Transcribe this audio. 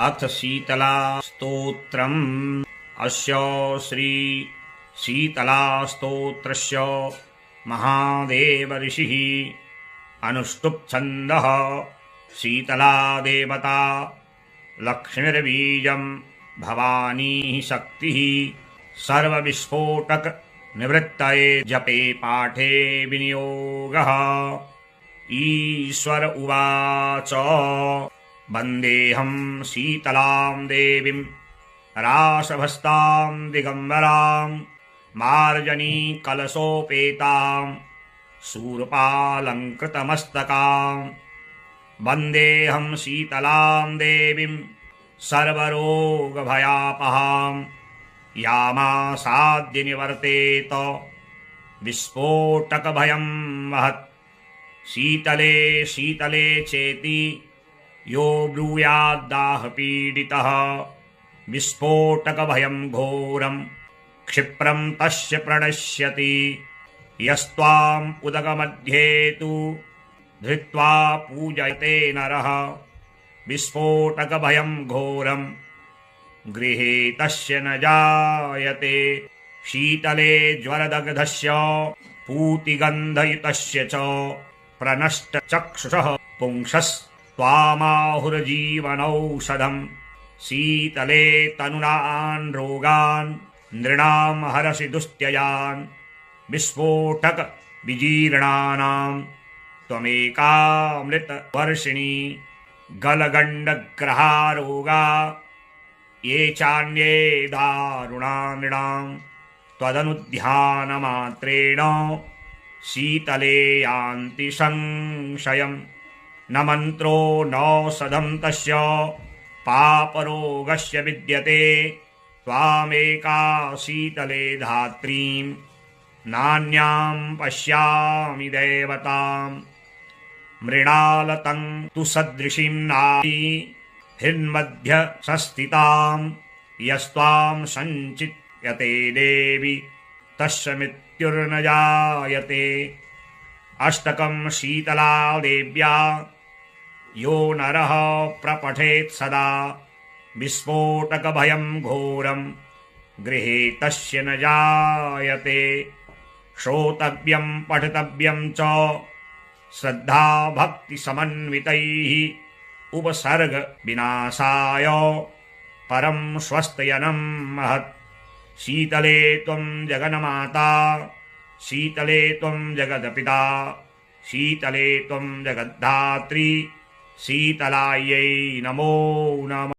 अथ शीतलास्तोत्रम्। शीतलास्तोत्रस्य महादेवऋषिः अनुष्टुप्छन्दः। शीतला देवता लक्ष्मीर्बीजम् भवानी शक्तिः। सर्वविस्फोटकनिवृत्तये जपे पाठे विनियोगः। ईश्वर उवाच। वन्देऽहम् शीतलाम् देवीम् रासभस्ताम् दिगम्बराम् मार्जनीकलशोपेताम् शूर्पालङ्कृतमस्तकाम् वन्देऽहम् शीतलाम् देवीम् सर्वरोगभयापहाम् यामासाद्य निवर्तेत विस्फोटकभयम् महत्। शीतले शीतले चेति यो ब्रूयाद्दाहपीडितः। विस्फोटकभयम् घोरम् क्षिप्रम् तस्य प्रणश्यति। यस्त्वाम् उदकमध्ये तु धृत्वा पूजयते नरः। विस्फोटकभयम् घोरम् गृहे तस्य न जायते। शीतले ज्वरदग्धस्य पूतिगन्धयुतस्य च प्रनष्टचक्षुषः पुंसस्त्वामाहुर्जीवनौषधम् शीतले तनुनान् रोगान् नृणाम् हरसि दुस्त्ययान्। विस्फोटक विजीर्णानाम्। त्वमेकामृतवर्षिणी गलगण्डग्रहारोगा ये चान्ये दारुणा नृणाम्। त्वदनुध्यानमात्रेण शीतले यान्ति संशयम् न मन्त्रो नौषधम् तस्य। पापरोगस्य विद्यते। त्वामेका शीतले धात्रीम्। नान्याम् पश्यामि देवताम्। मृणालतम् तु सदृशीम् नारी। हिन्मध्य संस्थिताम्। यस्त्वाम् सञ्चित्यते देवि। तस्य मृत्युर्न जायते। अष्टकम् शीतला देव्या यो नरः प्रपठेत् सदा। विस्फोटकभयम् घोरम् गृहे तस्य न जायते। श्रोतव्यम् पठितव्यम् च श्रद्धाभक्तिसमन्वितैः उपसर्गविनाशाय। परम् स्वस्तयनम् महत्। शीतले त्वम् जगन्माता। शीतले त्वम् जगदपिता। शीतले त्वम् जगद्धात्री। शीतलायै नमो नमः